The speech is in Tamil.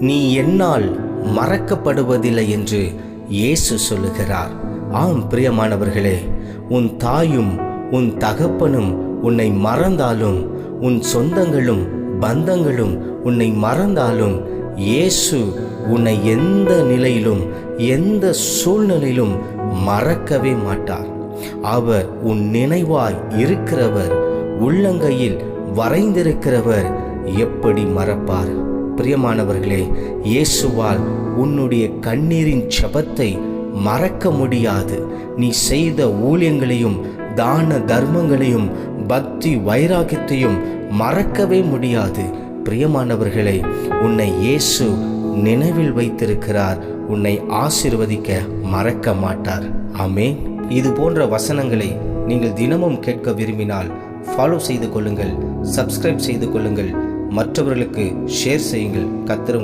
நீ என்னால் மறக்கப்படுவதில்லை என்று இயேசு சொல்லுகிறார். ஆம் பிரியமானவர்களே உன் தாயும் உன் தகப்பனும் உன்னை மறந்தாலும் உன் சொந்தங்களும் பந்தங்களும் உன்னை மறந்தாலும் இயேசு உன்னை எந்த நிலையிலும் எந்த சூழ்நிலையிலும் மறக்கவே மாட்டார். அவர் உன் நினைவாய் இருக்கிறவர் உள்ளங்கையில் வரைந்திருக்கிறவர் எப்படி மறப்பார்? பிரியமானவர்களே இயேசுவால் உன்னுடைய கண்ணீரின் ஜெபத்தை மறக்க முடியாது. நீ செய்த ஊழியங்களையும் தான தர்மங்களையும் பக்தி வைராக்கியத்தையும் மறக்கவே முடியாது. பிரியமானவர்களே உன்னை இயேசு நினைவில் வைத்திருக்கிறார். உன்னை ஆசிர்வதிக்க மறக்க மாட்டார். ஆமே இது போன்ற வசனங்களை நீங்கள் தினமும் கேட்க விரும்பினால் ஃபாலோ செய்து கொள்ளுங்கள் சப்ஸ்கிரைப் செய்து கொள்ளுங்கள். மற்றவர்களுக்கு ஷேர் செய்யுங்கள். கத்திர